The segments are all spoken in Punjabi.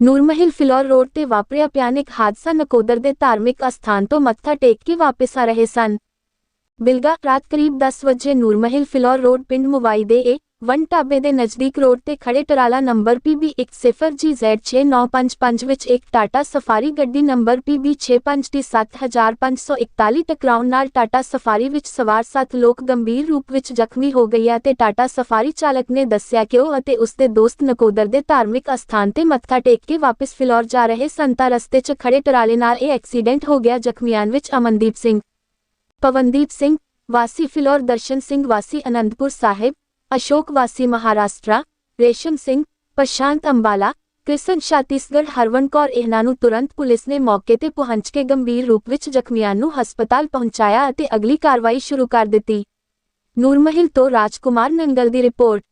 ਨੂਰਮਹਿਲ ਫਿਲੌਰ ਰੋਡ ਤੇ ਵਾਪਰਿਆ ਭਿਆਨਕ ਹਾਦਸਾ ਨਕੋਦਰ ਦੇ ਧਾਰਮਿਕ ਅਸਥਾਨ ਤੋਂ ਮੱਥਾ ਟੇਕ ਕੇ ਵਾਪਸ ਆ ਰਹੇ ਸਨ ਬਿਲਗਾ ਰਾਤ ਕਰੀਬ 10 ਵਜੇ ਨੂਰਮਹਿਲ ਫਿਲੌਰ ਰੋਡ ਪਿੰਡ ਮੁਵਾਈ ਦੇ ਏ ਵਨ ਢਾਬੇ ਦੇ ਨਜ਼ਦੀਕ ਰੋਡ ਤੇ ਖੜੇ ਟਰਾਲਾ ਨੰਬਰ PB10GZ6955 ਵਿੱਚ ਇੱਕ ਟਾਟਾ ਸਫਾਰੀ ਗੱਡੀ ਨੰਬਰ PB65T7541 ਟਕਰਾਉਣ ਨਾਲ ਟਾਟਾ ਸਫਾਰੀ ਵਿੱਚ ਸਵਾਰ 7 ਲੋਕ ਗੰਭੀਰ ਰੂਪ ਵਿੱਚ ਜ਼ਖਮੀ ਹੋ ਗਏ ਅਤੇ ਟਾਟਾ ਸਫਾਰੀ ਚਾਲਕ ਨੇ ਦੱਸਿਆ ਕਿ ਉਹ ਅਤੇ ਉਸ ਦੇ ਦੋਸਤ ਨਕੋਦਰ ਦੇ ਧਾਰਮਿਕ ਅਸਥਾਨ ਤੇ ਮੱਥਾ ਟੇਕ ਕੇ ਵਾਪਸ ਫਿਲੌਰ ਜਾ ਰਹੇ ਸਨ ਤਾਂ ਰਸਤੇ 'ਚ ਖੜੇ ਟਰਾਲੇ ਨਾਲ ਇਹ ਐਕਸੀਡੈਂਟ ਹੋ ਗਿਆ। ਜ਼ਖਮੀਆਂ ਵਿੱਚ ਅਮਨਦੀਪ ਸਿੰਘ, ਪਵਨਦੀਪ ਸਿੰਘ ਵਾਸੀ, ਫਿਲੌਰ ਦਰਸ਼ਨ ਸਿੰਘ ਵਾਸੀ, ਅਨੰਦਪੁਰ ਸਾਹਿਬ ਅਸ਼ੋਕ ਵਾਸੀ ਮਹਾਰਾਸ਼ਟਰ ਰੇਸ਼ਮ ਸਿੰਘ ਪ੍ਰਸ਼ਾਂਤ ਅੰਬਾਲਾ ਕ੍ਰਿਸ਼ਨ ਛੱਤੀਸਗੜ੍ਹ ਹਰਵਨ ਕੌਰ ਇਹਨਾਂ ਨੂੰ ਤੁਰੰਤ ਪੁਲਿਸ ਨੇ ਮੌਕੇ ਤੇ ਪਹੁੰਚ ਕੇ ਗੰਭੀਰ ਰੂਪ ਵਿੱਚ ਜ਼ਖਮੀਆਂ ਨੂੰ ਹਸਪਤਾਲ ਪਹੁੰਚਾਇਆ ਅਤੇ ਅਗਲੀ ਕਾਰਵਾਈ ਸ਼ੁਰੂ ਕਰ ਦਿੱਤੀ ਨੂਰਮਹਿਲ ਤੋਂ ਰਾਜਕੁਮਾਰ ਨੰਗਲ ਦੀ ਰਿਪੋਰਟ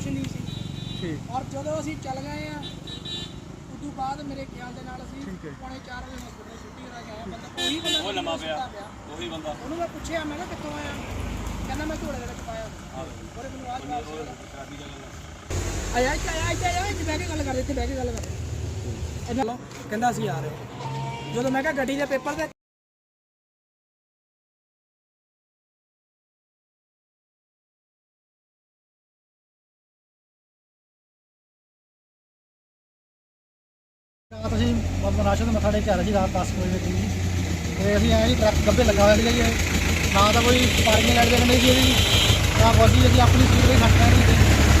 ਕੁਛ ਨਹੀਂ ਸੀ। ਠੀਕ। ਔਰ ਜਦੋਂ ਅਸੀਂ ਚੱਲ ਗਏ ਆ ਉਦੋਂ ਬਾਅਦ ਮੇਰੇ ਖਿਆਲ ਦੇ ਨਾਲ ਅਸੀਂ ਠੀਕ ਹੈ। ਪੌਣੇ 4 ਵਜੇ ਹਸਪਤਾਲ ਛੁੱਟੀ ਕਰਾ ਕੇ ਆਏ ਬੰਦਾ ਉਹੀ ਬੰਦਾ ਉਹ ਲੰਮਾ ਪਿਆ। ਉਹੀ ਬੰਦਾ। ਉਹਨੂੰ ਮੈਂ ਪੁੱਛਿਆ ਮੈਂ ਕਿਹਾ ਕਿੱਥੋਂ ਆਇਆ? ਕਹਿੰਦਾ ਮੈਂ ਝੋਲੇ ਦੇ ਵਿੱਚ ਪਾਇਆ ਉਹਨੇ ਮੈਨੂੰ ਆਵਾਜ਼ ਮਾਰ ਸੀ ਆਇਆ ਇੱਥੇ ਆਇਆ ਇੱਥੇ ਆਇਆ ਇੱਥੇ ਬਹਿ ਕੇ ਗੱਲ ਕਰਦੇ ਇੱਥੇ ਬਹਿ ਕੇ ਗੱਲ ਕਰਦੇ ਇਹਨਾਂ ਕਹਿੰਦਾ ਅਸੀਂ ਆ ਰਹੇ ਹਾਂ। ਜਦੋਂ ਮੈਂ ਕਿਹਾ ਗੱਡੀ ਦੇ ਪੇਪਰ ਤੇ ਰਾਤ ਅਸੀਂ ਬਾਬਾ ਨਾਸ਼ਾ ਦੇ ਮੱਥਾ ਟੇਕ ਕੇ ਆ ਰਹੇ ਸੀ ਰਾਤ 10 ਵਜੇ ਦੀ। ਤੇ ਅਸੀਂ ਆਏ ਜੀ ਟਰੱਕ ਗੱਬੇ ਲੱਗਾ ਹੋਇਆ ਸੀਗਾ ਜੀ। ਇਹ। ਨਾ ਤਾਂ ਕੋਈ ਪਾਰਕਿੰਗ ਲਾਈਟ ਦੇਖਣ ਨਹੀਂ ਸੀ ਇਹਦੀ ਨਾ ਕੋਈ ਅਸੀਂ ਆਪਣੀ ਸਪੀਡ ਤੇ ਛੱਡ ਰਹੇ ਸੀ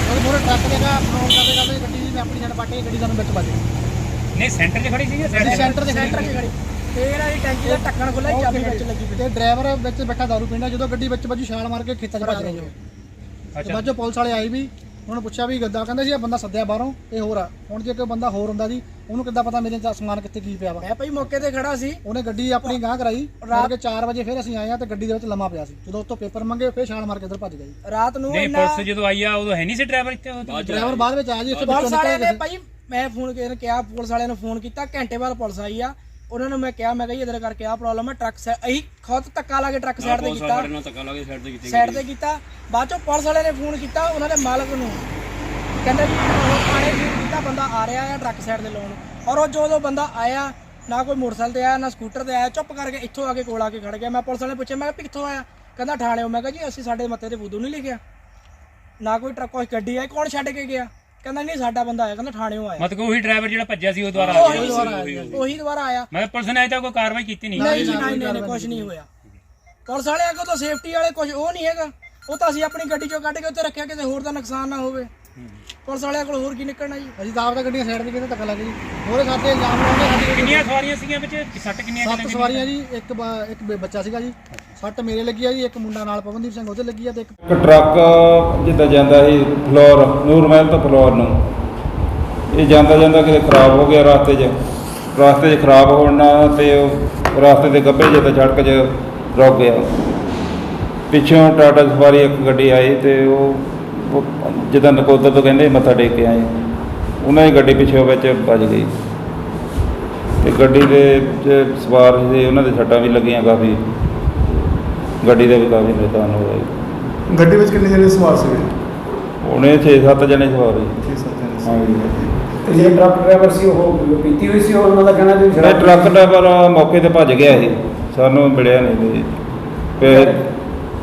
ਉਹ ਮੋਰੇ ਟਰੱਕ ਦੇਗਾ ਫਰੋਨ ਕਰਦੇ ਕਰਦੇ ਗੱਡੀ ਦੀ ਆਪਣੀ ਛੱਡ ਪਾਟੇ ਗੱਡੀ ਸਾਨੂੰ ਵਿੱਚ ਵੱਜ ਗਈ। ਨਹੀਂ ਸੈਂਟਰ 'ਚ ਖੜੀ ਸੀ ਜਾਂ ਸੈਂਟਰ ਦੇ ਸੈਂਟਰ 'ਚ ਖੜੀ ਤੇ ਇਹਦਾ ਇਹ ਟੈਂਕੀ ਦਾ ਢੱਕਣ ਖੁੱਲਾ ਚਾਬੀ ਵਿੱਚ ਲੱਗੀ ਤੇ ਡਰਾਈਵਰ ਵਿੱਚ ਬੈਠਾ ਦਾਰੂ ਪੀਂਦਾ ਜਦੋਂ ਗੱਡੀ ਵਿੱਚ ਵੱਜੀ ਛਾਲ ਮਾਰ ਕੇ ਖੇਤਾਂ 'ਚ ਭੱਜ ਗਏ ਉਹ ਤੇ ਬਾਅਦ ਚੋਂ ਪੁਲਿਸ ਵਾਲੇ ਆਏ ਵੀ ਉਹਨੇ ਪੁੱਛਿਆ ਵੀ ਗੱਦਾ ਕਹਿੰਦੇ ਸੀ ਇਹ ਬੰਦਾ ਸੱਦਿਆ ਬਾਹਰੋਂ ਇਹ ਹੋਰ ਆ। ਹੁਣ ਜੇ ਕੋਈ ਬੰਦਾ ਹੋਰ ਹੁੰਦਾ ਜੀ ਉਹਨੂੰ ਕਿੱਦਾਂ ਪਤਾ ਮੇਰੇ ਚ ਸਮਾਨ ਕਿੱਥੇ ਕੀ ਪਿਆ ਵਾ? ਮੈਂ ਭਾਈ ਮੌਕੇ ਤੇ ਖੜਾ ਸੀ। ਉਹਨੇ ਗੱਡੀ ਆਪਣੀ ਗਾਂਹ ਕਰਾਈ ਰਾਤ ਕੇ 4 ਵਜੇ ਫਿਰ ਅਸੀਂ ਆਏ ਆ ਤੇ ਗੱਡੀ ਦੇ ਵਿੱਚ ਲੰਮਾ ਪਿਆ ਸੀ। ਜਦੋਂ ਉੱਤੋਂ ਪੇਪਰ ਮੰਗੇ ਫਿਰ ਛਾਲ ਮਾਰ ਕੇ ਇੱਧਰ ਭੱਜ ਗਿਆ ਜੀ ਰਾਤ ਨੂੰ ਨਹੀਂ ਇੰਨਾ ਪੁਲਿਸ ਜਦੋਂ ਆਈ ਆ ਉਦੋਂ ਹੈ ਨਹੀਂ ਸੀ ਡਰਾਈਵਰ ਇੱਥੇ ਉਹ ਡਰਾਈਵਰ ਬਾਅਦ ਵਿੱਚ ਆਇਆ ਜੀ ਇੱਥੇ ਪੁਲਿਸ ਵਾਲਿਆਂ ਨੇ ਭਾਈ ਮੈਂ ਫੋਨ ਕਰਕੇ ਕਿਹਾ ਪੁਲਿਸ ਵਾਲਿਆਂ ਨੂੰ ਫੋਨ ਕੀਤਾ ਘੰਟੇ ਬਾਅਦ ਪੁਲਿਸ ਆਈ ਆ। ਉਹਨਾਂ ਨੂੰ ਮੈਂ ਕਿਹਾ ਮੈਂ ਕਿਹਾ ਇਧਰ ਕਰਕੇ ਆ ਪ੍ਰੋਬਲਮ ਹੈ ਟਰੱਕ ਸਾਈਡ ਅਸੀਂ ਖੁਦ ਧੱਕਾ ਲਾ ਕੇ ਟਰੱਕ ਸਾਈਡ ਤੇ ਕੀਤਾ। ਧੱਕਾ ਲਾ ਕੇ ਸਾਈਡ ਤੇ ਕੀਤੀ ਸਾਈਡ ਤੇ ਕੀਤਾ। ਬਾਅਦ ਚੋਂ ਪੁਲਿਸ ਵਾਲਿਆਂ ਨੇ ਫੋਨ ਕੀਤਾ ਉਹਨਾਂ ਦੇ ਮਾਲਕ ਨੂੰ। ਕਹਿੰਦੇ ਵੀ ਉਹ ਕੀਤਾ ਬੰਦਾ ਆ ਰਿਹਾ ਆ ਟਰੱਕ ਸਾਈਡ ਤੇ ਲਾਉਣ। ਔਰ ਉਹ ਜਦੋਂ ਬੰਦਾ ਆਇਆ ਨਾ ਕੋਈ ਮੋਟਰਸਾਈਕਲ ਤੇ ਆਇਆ ਨਾ ਸਕੂਟਰ ਤੇ ਆਇਆ ਚੁੱਪ ਕਰਕੇ ਇੱਥੋਂ ਆ ਕੇ ਕੋਲ ਆ ਕੇ ਖੜ ਗਿਆ। ਮੈਂ ਪੁਲਿਸ ਵਾਲੇ ਪੁੱਛਿਆ ਮੈਂ ਕਿਹਾ ਕਿੱਥੋਂ ਆਇਆ? ਕਹਿੰਦਾ ਥਾਣੇੋਂ ਮੈਂ ਕਿਹਾ ਜੀ ਅਸੀਂ ਸਾਡੇ ਮੱਥੇ ਤੇ ਬੁੱਧੂ ਨਹੀਂ ਲਿਖਿਆ। ਨਾ ਕੋਈ ਟਰੱਕ ਕੋਈ ਗੱਡੀ ਆਈ ਕੌਣ ਛੱਡ ਕੇ ਗਿਆ? ਕਹਿੰਦਾ ਨਹੀਂ ਸਾਡਾ ਬੰਦਾ ਆਇਆ। ਕਹਿੰਦਾ ਥਾਣੇੋਂ ਆਇਆ। ਮਤਲਬ ਉਹੀ ਡਰਾਈਵਰ ਜਿਹੜਾ ਭੱਜਿਆ ਸੀ ਉਹ ਦੁਬਾਰਾ ਆ ਗਿਆ ਉਹੀ ਦੁਬਾਰਾ ਆਇਆ। ਮੈਂ ਪੁਲਿਸ ਨੇ ਅਜੇ ਤੱਕ ਕੋਈ ਕਾਰਵਾਈ ਕੀਤੀ ਨਹੀਂ? ਨਹੀਂ ਜੀ ਨਹੀਂ ਨਹੀਂ ਕੁਝ ਨਹੀਂ ਹੋਇਆ। ਪੁਲਿਸ ਵਾਲੇ ਅੱਗੇ ਤੋਂ ਸੇਫਟੀ ਵਾਲੇ ਕੁਝ ਉਹ ਨਹੀਂ ਹੈਗਾ। ਉਹ ਤਾਂ ਅਸੀਂ ਆਪਣੀ ਗੱਡੀ ਚੋਂ ਕੱਢ ਕੇ ਉੱਤੇ ਰੱਖਿਆ ਕਿਸੇ ਹੋਰ ਦਾ ਨੁਕਸਾਨ ਨਾ ਹੋਵੇ। ਪੁਲਿਸ ਵਾਲਿਆਂ ਕੋਲ ਹੋਰ ਕੀ ਨਿਕਲਣਾ ਜੀ? ਅਸੀਂ ਤਾਂ ਆਪ ਤਾਂ ਗੱਡੀਆਂ ਸਾਈਡ ਤੇ ਕਿਤੇ ਧੱਕਾ ਲੱਗ ਜੀ ਹੋਰੇ ਸਾਡੇ ਇਲਜ਼ਾਮ ਲਾਉਂਦੇ ਸਾਡੀ ਕਿੰਨੀਆਂ ਸਵਾਰੀਆਂ ਸੀਗੀਆਂ ਵਿੱਚ? ਸੱਟ ਕਿੰਨੀਆਂ ਸੱਤ ਸਵਾਰੀਆਂ ਜੀ ਇੱਕ ਬ- ਇੱਕ ਬ- ਬੱਚਾ ਸੀਗਾ ਜੀ। ਸੱਟ ਮੇਰੇ ਲੱਗੀ ਆ ਜੀ ਇੱਕ ਮੁੰਡਾ ਨਾਲ ਪਵਨਦੀਪ ਸਿੰਘ ਉਹਦੇ ਲੱਗੀ ਆ ਤੇ ਇੱਕ ਇੱਕ ਟਰੱਕ ਜਿੱਦਾਂ ਜਾਂਦਾ ਸੀ ਫਲੋਰ ਨੂਰਮਹਿਲ ਤੋਂ ਫਲੋਰ ਨੂੰ। ਇਹ ਜਾਂਦਾ ਜਾਂਦਾ ਕਿਤੇ ਖਰਾਬ ਹੋ ਗਿਆ ਰਸਤੇ 'ਚ। ਰਸਤੇ 'ਚ ਖਰਾਬ ਹੋਣ ਨਾਲ ਤੇ ਉਹ ਰਸਤੇ ਦੇ ਗੱਭੇ ਜਿੱਦਾਂ ਸੜਕ 'ਚ ਰੁਕ ਗਿਆ। ਪਿੱਛੋਂ ਟਾਟਾ ਸਫਾਰੀ ਇੱਕ ਗੱਡੀ ਆਈ ਤੇ ਉਹ ਉਹ ਜਿੱਦਾਂ ਨਕੋਦਰ ਤੋਂ ਕਹਿੰਦੇ ਮੱਥਾ ਟੇਕ ਕੇ ਆਏ। ਉਹਨਾਂ ਦੀ ਗੱਡੀ ਪਿੱਛੋਂ ਵਿੱਚ ਵੱਜ ਗਈ। ਤੇ ਗੱਡੀ ਦੇ ਸਵਾਰ ਸੀ ਉਹਨਾਂ ਦੇ ਸੱਟਾਂ ਵੀ ਲੱਗੀਆਂ ਕਾਫੀ। ਗੱਡੀ ਦਾ ਵੀ ਕਾਫੀ ਨੁਕਸਾਨ ਹੋਇਆ ਜੀ। ਗੱਡੀ ਵਿੱਚ ਕਿੰਨੇ ਜਣੇ ਸਵਾਰ ਸੀਗੇ? ਉਹਨੇ 6-7 ਜਣੇ ਸਵਾਰ ਸੀ 6-7 ਜਣੇ ਤੇ ਜਿਹੜੇ ਟਰੱਕ ਡਰਾਈਵਰ ਸੀ ਉਹ ਪੀਤੀ ਹੋਈ ਸੀ ਉਹਨਾਂ ਦਾ ਕਹਿਣਾ ਇਹ ਸ਼ਰਾਬ ਟਰੱਕ ਡਰਾਈਵਰ ਮੌਕੇ ਤੇ ਭੱਜ ਗਿਆ ਸੀ। ਸਾਨੂੰ ਮਿਲਿਆ ਨਹੀਂ ਜੀ। ਫਿਰ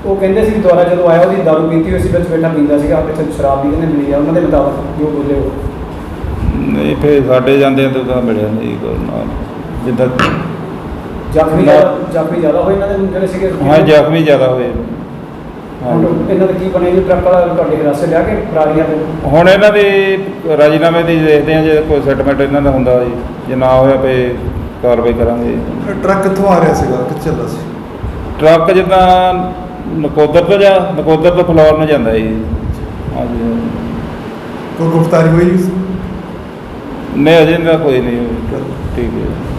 ਉਹ ਕਹਿੰਦੇ ਸੀ ਦੁਆਰਾ ਜਦੋਂ ਆਇਆ ਉਹਦੀ ਦਾਰੂ ਪੀਤੀ ਹੋਈ ਸੀ ਵਿੱਚ ਬੈਠਾ ਪੀਂਦਾ ਸੀਗਾ ਆਪੇ ਤੇ ਸ਼ਰਾਬ ਵੀ ਕਹਿੰਦੇ ਮਿਲੀ ਆ ਉਹਨਾਂ ਦੇ ਮੁਤਾਬਕ ਜੋ ਬੋਲੇ ਉਹ। ਨਹੀਂ ਫਿਰ ਸਾਡੇ ਜਾਂਦੇ ਤੋਂ ਤਾਂ ਮਿਲਿਆ ਨਹੀਂ ਕੋਈ ਨਾਲ ਜਿੱਦਾਂ ਜ਼ਖਮੀ ਜ਼ਿਆਦਾ ਜ਼ਖਮੀ ਜ਼ਿਆਦਾ ਹੋਏ ਇਹਨਾਂ ਦੇ ਜਿਹੜੇ ਸੀਗੇ ਹਾਂ ਜ਼ਖਮੀ ਜ਼ਿਆਦਾ ਹੋਏ। ਹਾਂ। ਹੁਣ ਇਹਨਾਂ ਦਾ ਕੀ ਬਣਿਆ ਜੀ ਟਰੱਕ ਵਾਲਾ ਤੁਹਾਡੇ ਹਿਰਾਸੇ ਲਿਆ ਕੇ ਫਰਾਰੀਆਂ ਦੇ ਹੁਣ ਇਹਨਾਂ ਦੇ ਰਾਜੀਨਾਮੇ ਦੀ ਦੇਖਦੇ ਹਾਂ ਜੇ ਕੋਈ ਸੈਟਲਮੈਂਟ ਇਹਨਾਂ ਦਾ ਹੁੰਦਾ ਜੀ। ਜੇ ਨਾ ਹੋਇਆ ਫੇ ਕਾਰਵਾਈ ਕਰਾਂਗੇ। ਟਰੱਕ ਕਿੱਥੋਂ ਆ ਰਿਹਾ ਸੀਗਾ? ਕਿੱਥੇ ਚੱਲਦਾ ਸੀ? ਟਰੱਕ ਜਿੱਦਾਂ ਨਕੋਦਰ ਤੋਂ ਜਾ ਨਕੋਦਰ ਤੋਂ ਫਲੋਰ ਨੂੰ ਜਾਂਦਾ ਜੀ। ਹਾਂਜੀ ਕੋਈ ਗ੍ਰਿਫਤਾਰੀ ਹੋਈ ਨਹੀਂ ਅਜੇ ਨਾ ਕੋਈ ਨਹੀਂ ਠੀਕ ਹੈ